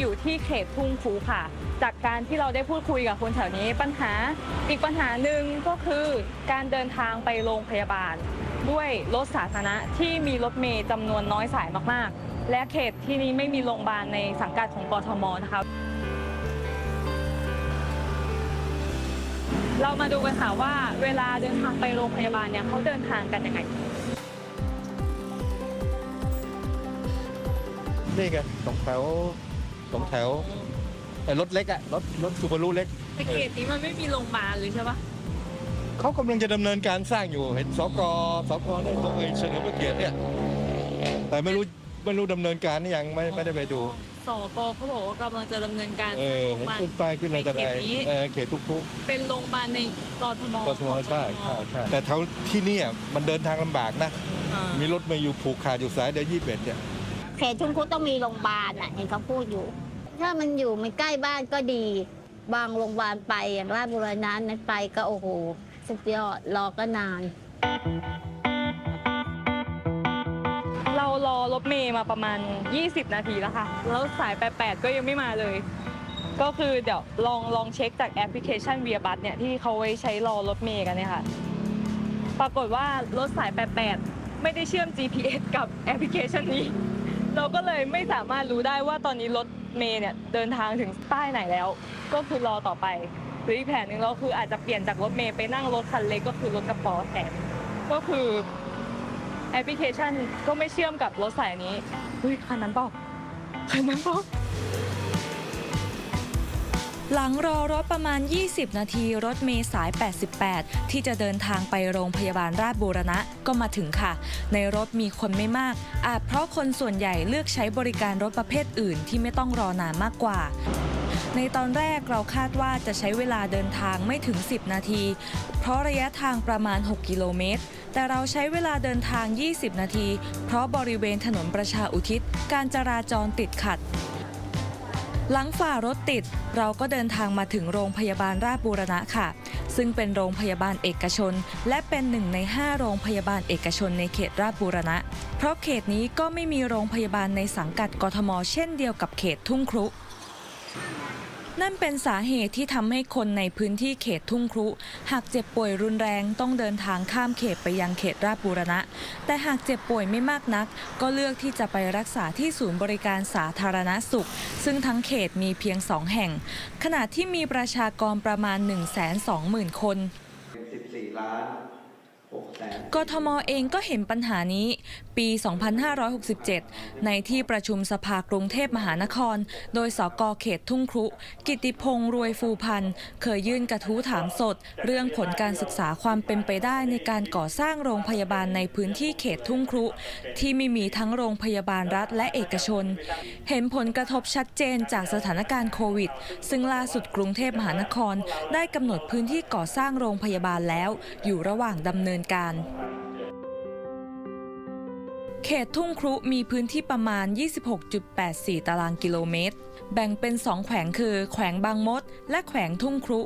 อยู่ที่เขตทุ่งคูค่ะ จากการที่เราได้พูดคุยกับคนแถวนี้ปัญหาอีกปัญหาหนึ่งก็คือการเดินทางไปโรงพยาบาล ด้วยรถสาธารณะที่มีรถเมย์จำนวนน้อยสายมากๆ และเขตที่นี้ไม่มีโรงพยาบาลในสังกัดของกทมนะคะเรามาดูกันค่ะว่าเวลาเดินทางไปโรงพยาบาลเนี่ยเขาเดินทางกันยังไงนี่ไงสองแถว สองแถวไอ้รถเล็กอะรถรถซูบารุเล็กแต่เขตนี้มันไม่มีโรงพยาบาลเลยใช่ปะเขากำลังจะดำเนินการสร้างอยู่เห็นสกสกได้ลงไปเฉลิมพระเกียรติเนี่ยแต่ไม่รู้ไม่รู้ดำเนินการหรือยังไม่ไม่ได้ไปดูสกเขาบอกว่ากำลังจะดำเนินการเออโรงพเห็นยาบาล ขึ้นป้ายขึ้นอะไรแต่ไหนในเขตนี้เออเขตทุกทุกเป็นโรงพยาบาลในกทมๆกทมใช่ใช่ใช่แต่แถวที่เนี่ยมันเดินทางลำบากนะ อ่ามีรถมาอยู่ผูกขาดอยู่สายเดียวยี่สิบเอ็ดเนี่ย เขตชุมคุต้องมีโรงพยาบาลอะเห็นเขาพูดอยู่ ถ้ามันอยู่มันใกล้บ้านก็ดี บางโรงพยาบาลไปอย่างราชบุรณะนั้นไปก็โอ้โห สุดยอดรอก็นาน เรารอรถเมย์มาประมาณ 20 นาทีแล้วค่ะ แล้วสาย 88 ก็ยังไม่มาเลย ก็คือเดี๋ยวลองลองเช็คจากแอปพลิเคชันเวียบัสเนี่ยที่เขาไว้ใช้รอรถเมย์กันเนี่ยค่ะ ปรากฏว่ารถสาย 88 ไม่ได้เชื่อม GPS กับแอปพลิเคชันนี้ เราก็เลยไม่สามารถรู้ได้ว่าตอนนี้รถเมย์เนี่ยเดินทางถึงป้ายไหนแล้ว ก็คือรอต่อไปหรืออีกแผนหนึ่งเราคืออาจจะเปลี่ยนจากรถเมย์ไปนั่งรถคันเล็กก็คือรถกระป๋อแทนก็คือแอปพลิเคชันก็ไม่เชื่อมกับรถสายนี้เฮ้ยคันนั้นเปล่าคันนั้นเปล่า หลังรอรถประมาณ 20 นาทีรถเมล์สาย 88 ที่จะเดินทางไปโรงพยาบาลราชบูรณะก็มาถึงค่ะ ในรถมีคนไม่มาก อาจเพราะคนส่วนใหญ่เลือกใช้บริการรถประเภทอื่นที่ไม่ต้องรอนานมากกว่า ในตอนแรกเราคาดว่าจะใช้เวลาเดินทางไม่ถึง 10 นาที เพราะระยะทางประมาณ 6 กิโลเมตร แต่เราใช้เวลาเดินทาง 20 นาที เพราะบริเวณถนนประชาอุทิศ การจราจรติดขัด หลังฝ่ารถติด เราก็เดินทางมาถึงโรงพยาบาลราชบูรณะค่ะ ซึ่งเป็นโรงพยาบาลเอกชน และเป็นหนึ่งใน 5 โรงพยาบาลเอกชนในเขตราชบูรณะ เพราะเขตนี้ก็ไม่มีโรงพยาบาลในสังกัดกทม เช่นเดียวกับเขตทุ่งครุ นั่นเป็นสาเหตุที่ทำให้คนในพื้นที่เขตทุ่งครุ หากเจ็บป่วยรุนแรงต้องเดินทางข้ามเขตไปยังเขตราชบูรณะ แต่หากเจ็บป่วยไม่มากนัก ก็เลือกที่จะไปรักษาที่ศูนย์บริการสาธารณสุข ซึ่งทั้งเขตมีเพียงสองแห่ง ขณะที่มีประชากรประมาณ 120,000 คน14ล้าน6แสน กทมเองก็เห็นปัญหานี้ ปี 2567 ในที่ประชุมสภากรุงเทพมหานคร โดยสกเขตทุ่งครุ กิติพงษ์รวยฟูพันธ์ เคยยื่นกระทู้ถามสด เรื่องผลการศึกษาความเป็นไปได้ในการก่อสร้างโรงพยาบาลในพื้นที่เขตทุ่งครุ ที่ไม่มีทั้งโรงพยาบาลรัฐและเอกชน เห็นผลกระทบชัดเจนจากสถานการณ์โควิด ซึ่งล่าสุดกรุงเทพมหานคร ได้กำหนดพื้นที่ก่อสร้างโรงพยาบาลแล้ว อยู่ระหว่างดำเนินการ เขตทุ่งครุมีพื้นที่ประมาณ 26.84 ตารางกิโลเมตร แบ่งเป็น 2 แขวงคือ แขวงบางมด และแขวงทุ่งครุ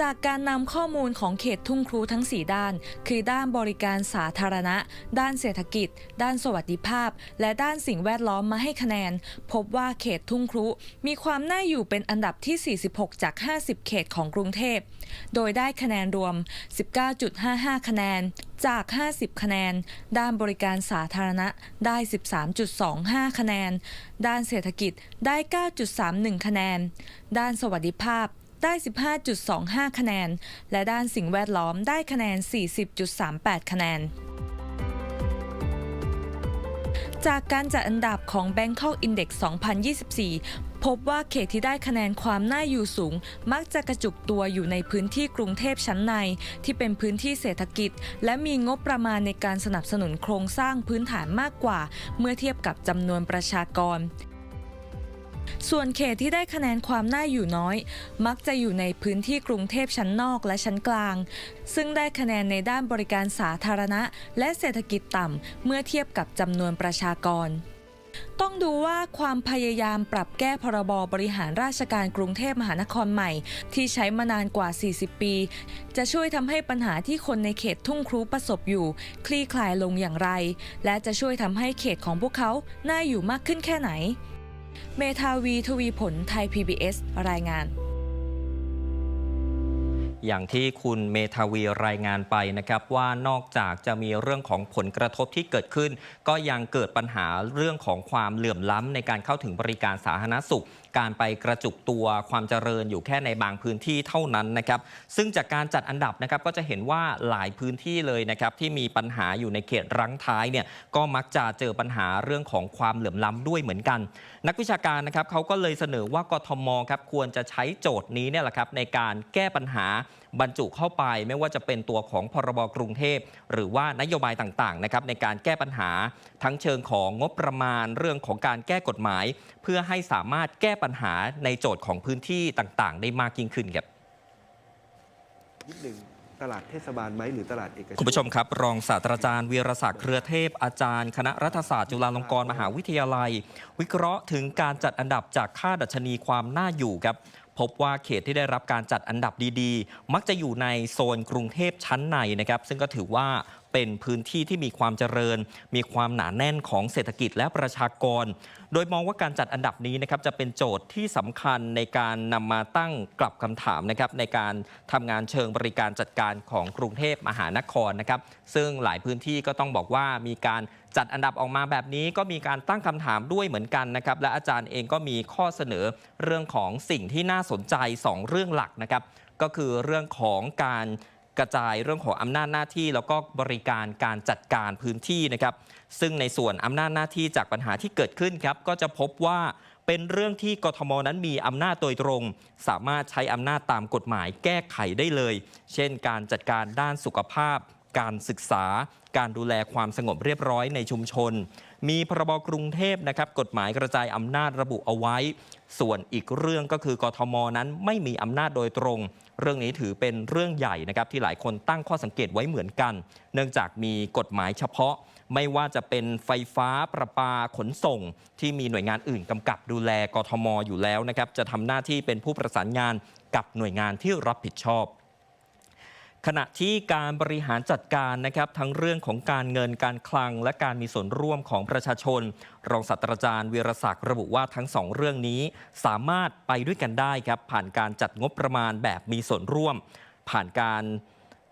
จากการนำข้อมูลของเขตทุ่งครุทั้ง 4 ด้าน คือด้านบริการสาธารณะ ด้านเศรษฐกิจ ด้านสวัสดิภาพ และด้านสิ่งแวดล้อมมาให้คะแนน พบว่าเขตทุ่งครุมีความน่าอยู่เป็นอันดับที่ 46 จาก 50 เขตของกรุงเทพ โดยได้คะแนนรวม 19.55 คะแนน จาก 50 คะแนน ด้านบริการสาธารณะได้ 13.25 คะแนน ด้านเศรษฐกิจได้ 9.31 คะแนน ด้านสวัสดิภาพได้ 15.25 คะแนน และด้านสิ่งแวดล้อมได้คะแนน 40.38 คะแนนจากการจัดอันดับของ Bangkok Index 2024 พบว่าเขตที่ได้คะแนนความน่าอยู่สูง มักจะกระจุกตัวอยู่ในพื้นที่กรุงเทพชั้นใน ที่เป็นพื้นที่เศรษฐกิจ และมีงบประมาณในการสนับสนุนโครงสร้างพื้นฐานมากกว่า เมื่อเทียบกับจำนวนประชากรส่วนเขตที่ได้คะแนนความน่าอยู่น้อย มักจะอยู่ในพื้นที่กรุงเทพชั้นนอกและชั้นกลาง ซึ่งได้คะแนนในด้านบริการสาธารณะ และเศรษฐกิจต่ำเมื่อเทียบกับจำนวนประชากร ต้องดูว่าความพยายามปรับแก้พรบ บริหารราชการกรุงเทพมหานครใหม่ ที่ใช้มานานกว่า 40 ปี จะช่วยทำให้ปัญหาที่คนในเขตทุ่งครูประสบอยู่ คลี่คลายลงอย่างไร และจะช่วยทำให้เขตของพวกเขาน่าอยู่มากขึ้นแค่ไหน เมทาวีทวีผลไทย PBS รายงาน อย่างที่คุณเมธาวีรายงานไปนะครับ ว่านอกจากจะมีเรื่องของผลกระทบที่เกิดขึ้น ก็ยังเกิดปัญหาเรื่องของความเหลื่อมล้ำในการเข้าถึงบริการสาธารณสุข การไปกระจุกตัวความเจริญอยู่แค่ในบางพื้นที่เท่านั้นนะครับซึ่งจากการจัดอันดับนะครับก็จะเห็นว่าหลายพื้นที่เลยนะครับที่มีปัญหาอยู่ในเขตรั้งท้ายเนี่ยก็มักจะเจอปัญหาเรื่องของความเหลื่อมล้ำด้วยเหมือนกัน นักวิชาการนะครับเขาก็เลยเสนอว่ากทมครับควรจะใช้โจทย์นี้เนี่ยแหละครับในการแก้ปัญหาบรรจุเข้าไปไม่ว่าจะเป็นตัวของพรบกรุงเทพ หรือว่านโยบายต่างๆนะครับในการแก้ปัญหาทั้งเชิงของงบประมาณเรื่องของการแก้กฎหมาย เพื่อให้สามารถแก้ปัญหาในโจทย์ของพื้นที่ต่างๆ ได้มากยิ่งขึ้นครับนิดหนึ่งตลาดเทศบาลไหมหรือตลาดเอกชนคุณผู้ชมครับ รองศาสตราจารย์วีรศักดิ์เครือเทพอาจารย์ คณะรัฐศาสตร์จุฬาลงกรณ์มหาวิทยาลัย วิเคราะห์ถึงการจัดอันดับจากค่าดัชนีความน่าอยู่ครับ พบว่าเขตที่ได้รับการจัดอันดับดีๆ มักจะอยู่ในโซนกรุงเทพชั้นในนะครับ ซึ่งก็ถือว่าเป็นพื้นที่ที่มีความเจริญ มีความหนาแน่นของเศรษฐกิจและประชากร โดยมองว่าการจัดอันดับนี้นะครับจะเป็นโจทย์ที่สำคัญในการนำมาตั้งกลับคำถามนะครับในการทำงานเชิงบริการจัดการของกรุงเทพมหานครนะครับซึ่งหลายพื้นที่ก็ต้องบอกว่ามีการจัดอันดับออกมาแบบนี้ก็มีการตั้งคำถามด้วยเหมือนกันนะครับและอาจารย์เองก็มีข้อเสนอเรื่องของสิ่งที่น่าสนใจ 2 เรื่องหลักนะครับก็คือเรื่องของการ กระจายเรื่องของอำนาจหน้าที่ แล้วก็บริการการจัดการพื้นที่นะครับ ซึ่งในส่วนอำนาจหน้าที่จากปัญหาที่เกิดขึ้นครับ ก็จะพบว่าเป็นเรื่องที่กทมนั้นมีอำนาจโดยตรง สามารถใช้อำนาจตามกฎหมายแก้ไขได้เลย เช่น การจัดการด้านสุขภาพ การศึกษา การดูแลความสงบเรียบร้อยในชุมชน มีพรบกรุงเทพนะครับกฎหมายกระจายอำนาจระบุเอาไว้ ส่วนอีกเรื่องก็คือกทมนั้นไม่มีอำนาจโดยตรง เรื่องนี้ถือเป็นเรื่องใหญ่นะครับที่หลายคนตั้งข้อสังเกตไว้เหมือนกัน เนื่องจากมีกฎหมายเฉพาะไม่ว่าจะเป็นไฟฟ้าประปาขนส่ง ที่มีหน่วยงานอื่นกำกับดูแลกทมอยู่แล้วนะครับจะทำหน้าที่เป็นผู้ประสานงานกับหน่วยงานที่รับผิดชอบ ขณะที่การบริหารจัดการนะครับทั้งเรื่องของการเงินการคลัง และการมีส่วนร่วมของประชาชน รองศาสตราจารย์วีรศักดิ์ระบุว่าทั้งสองเรื่องนี้สามารถไปด้วยกันได้ครับผ่านการจัดงบประมาณแบบมีส่วนร่วม ผ่านการ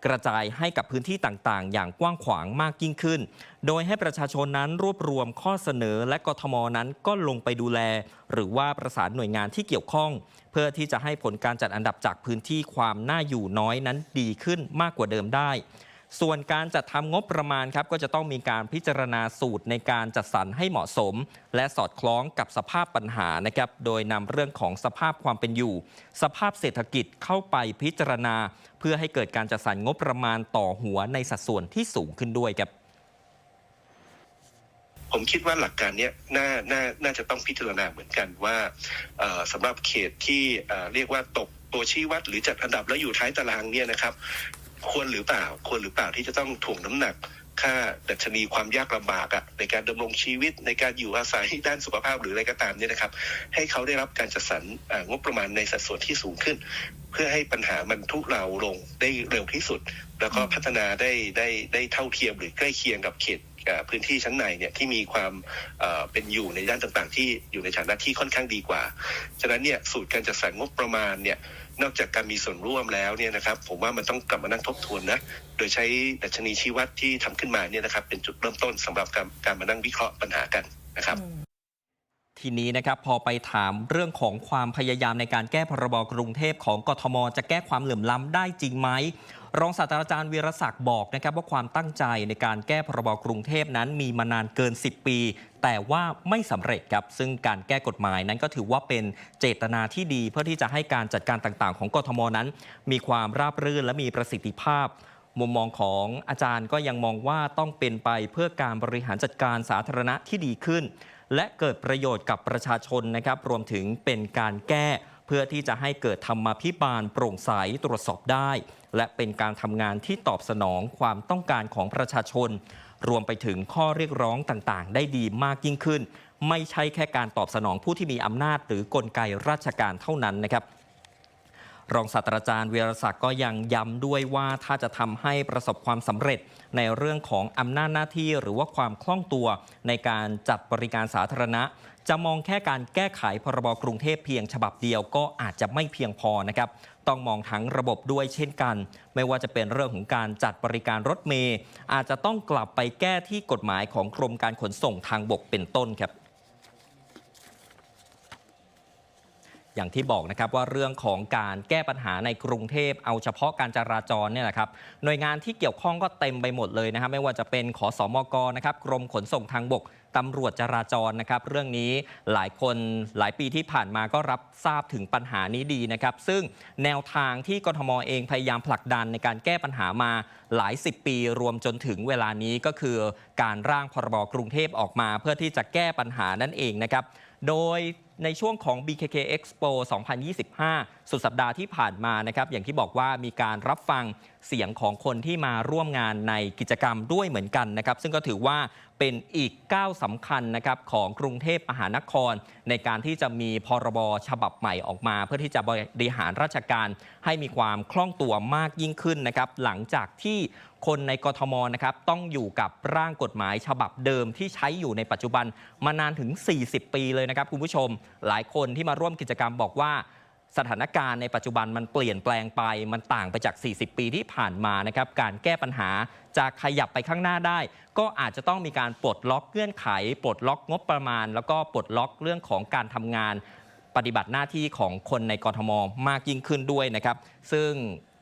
กระจายให้กับพื้นที่ต่างๆ อย่างกว้างขวางมากยิ่งขึ้น โดยให้ประชาชนนั้นรวบรวมข้อเสนอและกทมนั้นก็ลงไปดูแล หรือว่าประสานหน่วยงานที่เกี่ยวข้อง เพื่อที่จะให้ผลการจัดอันดับจากพื้นที่ความน่าอยู่น้อยนั้นดีขึ้นมากกว่าเดิมได้ ส่วนการจัดทำงบประมาณครับก็จะต้องมีการพิจารณาสูตรในการจัดสรรให้เหมาะสม และสอดคล้องกับสภาพปัญหานะครับโดยนำเรื่องของสภาพความเป็นอยู่ สภาพเศรษฐกิจเข้าไปพิจารณา เพื่อให้เกิดการจัดสรรงบประมาณต่อหัวในสัดส่วนที่สูงขึ้นด้วยครับผมคิดว่าหลักการนี้น่าน่าน่าจะต้องพิจารณาเหมือนกันว่าสำหรับเขตที่เอ่อเรียกว่าตกตัวชี้วัดหรือจัดอันดับแล้วอยู่ท้ายตารางเนี่ยนะครับ ควรหรือเปล่า ควรหรือเปล่าที่จะต้องถ่วงน้ำหนัก ค่าดัชนีความยากลำบากอะในการดำรงชีวิตในการอยู่อาศัยด้านสุขภาพหรืออะไรก็ตามเนี่ยนะครับ ให้เขาได้รับการจัดสรรเอ่องบประมาณในสัดส่วนที่สูงขึ้น เพื่อให้ปัญหามันทุเลาลงได้เร็วที่สุด แล้วก็พัฒนาได้ได้ได้เท่าเทียมหรือใกล้เคียงกับเขตเอ่อพื้นที่ชั้นในเนี่ยที่มีความเอ่อเป็นอยู่ในด้านต่างๆ ที่อยู่ในฐานะที่ค่อนข้างดีกว่า ฉะนั้นเนี่ยสูตรการจัดสรรงบประมาณเนี่ย นอกจากการมีส่วนร่วมแล้วเนี่ยนะครับผมว่ามันต้องกลับมานั่งทบทวนนะโดยใช้ดัชนีชี้วัดที่ทำขึ้นมาเนี่ยนะครับเป็นจุดเริ่มต้นสำหรับการการมานั่งวิเคราะห์ปัญหากันนะครับ ทีนี้นะครับพอไปถามเรื่องของความพยายามในการแก้พรบกรุงเทพของกทม จะแก้ความเหลื่อมล้ำได้จริงไหมรองศาสตราจารย์วีรศักดิ์บอกนะครับว่าความตั้งใจในการแก้พรบกรุงเทพนั้นมีมานานเกิน 10 ปี แต่ว่าไม่สำเร็จครับ ซึ่งการแก้กฎหมายนั้นก็ถือว่าเป็นเจตนาที่ดี เพื่อที่จะให้การจัดการต่างๆ ของกทมนั้น มีความราบรื่นและมีประสิทธิภาพมุมมองของอาจารย์ก็ยังมองว่าต้องเป็นไปเพื่อการบริหารจัดการสาธารณะที่ดีขึ้น และเกิดประโยชน์กับประชาชนนะครับรวมถึงเป็นการแก้เพื่อที่จะให้เกิดธรรมาภิบาลโปร่งใสตรวจสอบได้ และเป็นการทำงานที่ตอบสนองความต้องการของประชาชน รวมไปถึงข้อเรียกร้องต่างๆ ได้ดีมากยิ่งขึ้น ไม่ใช่แค่การตอบสนองผู้ที่มีอำนาจหรือกลไกราชการเท่านั้นนะครับ รองศาสตราจารย์เวียรศักดิ์ก็ยังย้ำด้วยว่าถ้าจะทำให้ประสบความสำเร็จในเรื่องของอำนาจหน้าที่หรือว่าความคล่องตัวในการจัดบริการสาธารณะ จะมองแค่การแก้ไขพรบกรุงเทพเพียงฉบับเดียวก็อาจจะไม่เพียงพอนะครับต้องมองทั้งระบบด้วยเช่นกัน ไม่ว่าจะเป็นเรื่องของการจัดบริการรถเมย์อาจจะต้องกลับไปแก้ที่กฎหมายของกรมการขนส่งทางบกเป็นต้นครับ อย่างที่บอกนะครับว่าเรื่องของการแก้ปัญหาในกรุงเทพ เอาเฉพาะการจราจรเนี่ยนะครับหน่วยงานที่เกี่ยวข้องก็เต็มไปหมดเลยนะครับไม่ว่าจะเป็นขอสอมกนะครับกรมขนส่งทางบกตำรวจจราจรนะครับ เรื่องนี้หลายคนหลายปีที่ผ่านมาก็รับทราบถึงปัญหานี้ดีนะครับ ซึ่งแนวทางที่กทมเองพยายามผลักดันในการแก้ปัญหามาหลายสิบปีรวมจนถึงเวลานี้ก็คือการร่างพรบกรุงเทพออกมา เพื่อที่จะแก้ปัญหานั่นเองนะครับ โดย ในช่วงของ BKK Expo 2025 สุดสัปดาห์ที่ผ่านมานะครับอย่างที่บอกว่ามีการรับฟังเสียงของคนที่มาร่วมงานในกิจกรรมด้วยเหมือนกันนะครับซึ่งก็ถือว่าเป็นอีกก้าวสำคัญนะครับของกรุงเทพมหานคร ในการที่จะมีพรบฉบับใหม่ออกมา เพื่อที่จะบริหารราชการ ให้มีความคล่องตัวมากยิ่งขึ้นนะครับหลังจากที่คนในกทมนะครับต้องอยู่กับร่างกฎหมายฉบับเดิมที่ใช้อยู่ในปัจจุบันมานานถึง 40 ปีเลยนะครับคุณผู้ชมหลายคนที่มาร่วมกิจกรรมบอกว่าสถานการณ์ในปัจจุบันมันเปลี่ยนแปลงไป มันต่างไปจาก 40 ปีที่ผ่านมานะครับ การแก้ปัญหาจะขยับไปข้างหน้าได้ ก็อาจจะต้องมีการปลดล็อกเงื่อนไข ปลดล็อกงบประมาณ แล้วก็ปลดล็อกเรื่องของการทำงาน ปฏิบัติหน้าที่ของคนในกรทมมากยิ่งขึ้นด้วยนะครับ ซึ่ง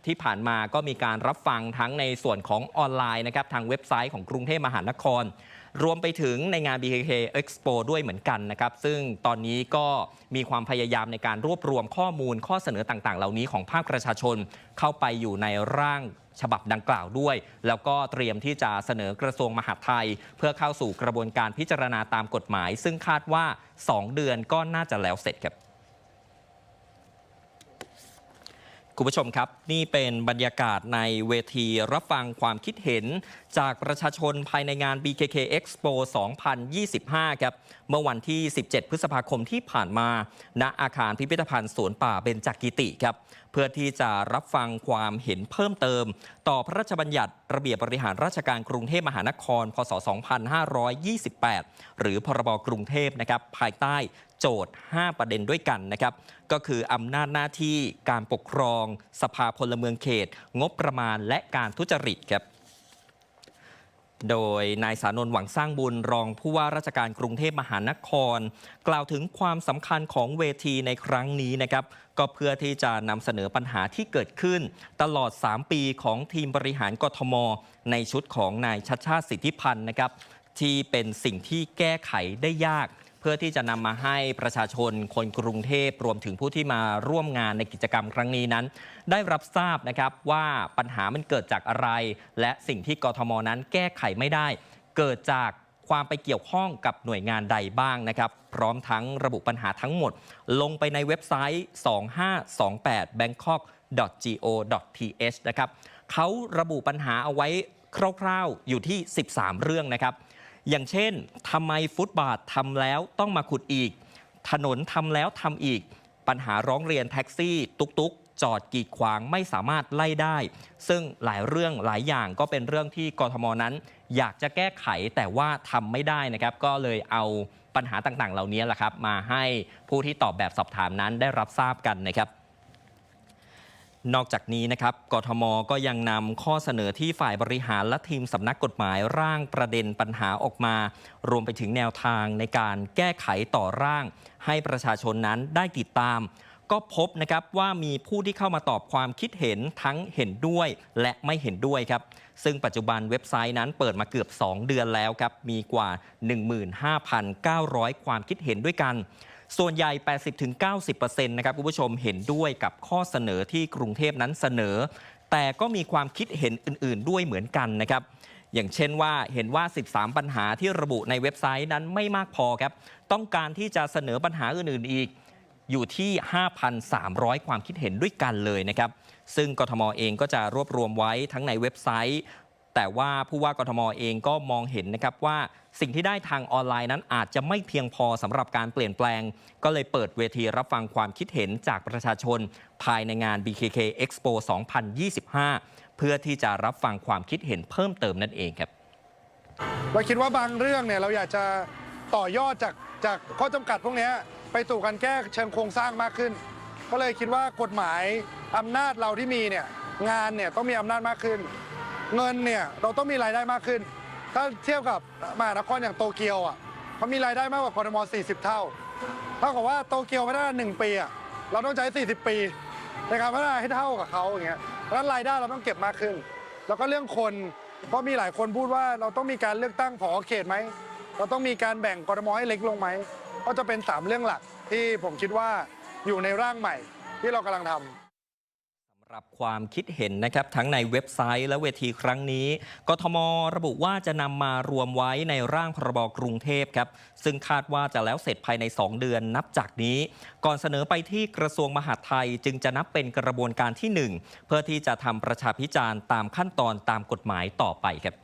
ที่ผ่านมาก็มีการรับฟังทั้งในส่วนของออนไลน์นะครับทางเว็บไซต์ของกรุงเทพมหานคร รวมไปถึงในงาน BKK Expo ด้วยเหมือนกันนะครับ ซึ่งตอนนี้ก็มีความพยายามในการรวบรวมข้อมูลข้อเสนอต่างๆ เหล่านี้ของภาคประชาชนเข้าไปอยู่ในร่างฉบับดังกล่าวด้วย แล้วก็เตรียมที่จะเสนอกระทรวงมหาดไทย เพื่อเข้าสู่กระบวนการพิจารณาตามกฎหมาย ซึ่งคาดว่า 2 เดือนก็น่าจะแล้วเสร็จครับ คุณผู้ชมครับ นี่เป็นบรรยากาศในเวทีรับฟังความคิดเห็น จากประชาชนภายในงาน BKK Expo 2025 ครับ เมื่อวันที่ 17 พฤษภาคมที่ผ่านมา ณอาคารพิพิธภัณฑ์สวนป่าเบญจกิติครับ เพื่อที่จะรับฟังความเห็นเพิ่มเติม ต่อพระราชบัญญัติระเบียบบริหารราชการกรุงเทพมหานคร พศ 2528 หรือพรบกรุงเทพนะครับภายใต้โจทย์ 5 ประเด็นด้วยกันนะครับ ก็คืออำนาจหน้าที่การปกครอง สภาพลเมืองเขต งบประมาณและการทุจริตครับ โดยนายสานนท์หวังสร้างบุญรองผู้ว่าราชการกรุงเทพมหานคร กล่าวถึงความสำคัญของเวทีในครั้งนี้นะครับ ก็เพื่อที่จะนำเสนอปัญหาที่เกิดขึ้น ตลอด 3 ปีของทีมบริหารกทม ในชุดของนายชัดชาติสิทธิพันธ์นะครับ ที่เป็นสิ่งที่แก้ไขได้ยาก พื่อที่จะนำมาให้ประชาชนคนกรุงเทพรวมถึงผู้ที่มาร่วมงานในกิจกรรมครั้งนี้นั้น ได้รับทราบนะครับว่าปัญหามันเกิดจากอะไร และสิ่งที่กทมนั้นแก้ไขไม่ได้ เกิดจากความไปเกี่ยวข้องกับหน่วยงานใดบ้างนะครับ พร้อมทั้งระบุปัญหาทั้งหมด ลงไปในเว็บไซต์ 2528 bangkok.go.th นะครับเขาระบุปัญหาเอาไว้คร่าวๆ อยู่ที่ 13 เรื่องนะครับ อย่างเช่นทำไมฟุตบาททำแล้วต้องมาขุดอีก ถนนทำแล้วทำอีก ปัญหาร้องเรียนแท็กซี่ ตุกตุกๆจอดกีดขวางไม่สามารถไล่ได้ ซึ่งหลายเรื่องหลายอย่างก็เป็นเรื่องที่กทมนั้น อยากจะแก้ไขแต่ว่าทำไม่ได้นะครับ ก็เลยเอาปัญหาต่างๆ เหล่านี้แหละครับ มาให้ผู้ที่ตอบแบบสอบถามนั้นได้รับทราบกันนะครับ นอกจากนี้นะครับกทมก็ยังนำข้อเสนอที่ฝ่ายบริหารและทีมสำนักกฎหมายร่างประเด็นปัญหาออกมา รวมไปถึงแนวทางในการแก้ไขต่อร่าง ให้ประชาชนนั้นได้ติดตาม ก็พบนะครับว่ามีผู้ที่เข้ามาตอบความคิดเห็นทั้งเห็นด้วยและไม่เห็นด้วยครับ ซึ่งปัจจุบันเว็บไซต์นั้นเปิดมาเกือบ 2 เดือนแล้วครับมีกว่า 15,900 ความคิดเห็นด้วยกัน ส่วนใหญ่ 80-90%นะครับคุณผู้ชมเห็นด้วยกับข้อเสนอที่กรุงเทพนั้นเสนอ แต่ก็มีความคิดเห็นอื่น ๆ ด้วยเหมือนกันนะครับอย่างเช่นว่าเห็นว่า 13 ปัญหาที่ระบุในเว็บไซต์นั้นไม่มากพอครับ ต้องการที่จะเสนอปัญหาอื่น ๆ อีกอยู่ที่ 5,300 ความคิดเห็นด้วยกันเลยนะครับ ซึ่งกทมเองก็จะรวบรวมไว้ทั้งในเว็บไซต์ แต่ว่าผู้ว่ากทมเองก็มองเห็นนะครับว่าสิ่งที่ได้ทางออนไลน์นั้นอาจจะไม่เพียงพอสำหรับการเปลี่ยนแปลง ก็เลยเปิดเวทีรับฟังความคิดเห็นจากประชาชน ภายในงาน BKK Expo 2025 เพื่อที่จะรับฟังความคิดเห็นเพิ่มเติมนั่นเองครับเราคิดว่าบางเรื่องเนี่ยเราอยากจะต่อยอดจากจากข้อจำกัดพวกนี้ไปสู่การแก้เชิงโครงสร้างมากขึ้น ก็เลยคิดว่ากฎหมายอำนาจเราที่มีเนี่ยงานเนี่ยต้องมีอำนาจมากขึ้น เงินเนี่ยเราต้องมีรายได้มากขึ้น ถ้าเทียบกับมหานครอย่างโตเกียวอะเขามีรายได้มากกว่ากรทม40 เท่าเท่ากับว่าโตเกียวพัฒนาหนึ่งปีอะเราต้องใช้40 ปีในการพัฒนาให้เท่ากับเขาอย่างเงี้ยเพราะฉะนั้นรายได้เราต้องเก็บมากขึ้น แล้วก็เรื่องคนเพราะมีหลายคนพูดว่าเราต้องมีการเลือกตั้งผอเขตไหมเราต้องมีการแบ่งกรทมให้เล็กลงไหมก็จะเป็น 3 เรื่องหลักที่ผมคิดว่าอยู่ในร่างใหม่ที่เรากำลังทำ รับความคิดเห็นนะครับทั้งในเว็บไซต์และเวทีครั้งนี้ กทมระบุว่าจะนำมารวมไว้ในร่างพรบกรุงเทพครับ ซึ่งคาดว่าจะแล้วเสร็จภายใน 2 เดือนนับจากนี้ ก่อนเสนอไปที่กระทรวงมหาดไทยจึงจะนับเป็นกระบวนการที่ 1 เพื่อที่จะทำประชาพิจารณ์ตามขั้นตอนตามกฎหมายต่อไปครับ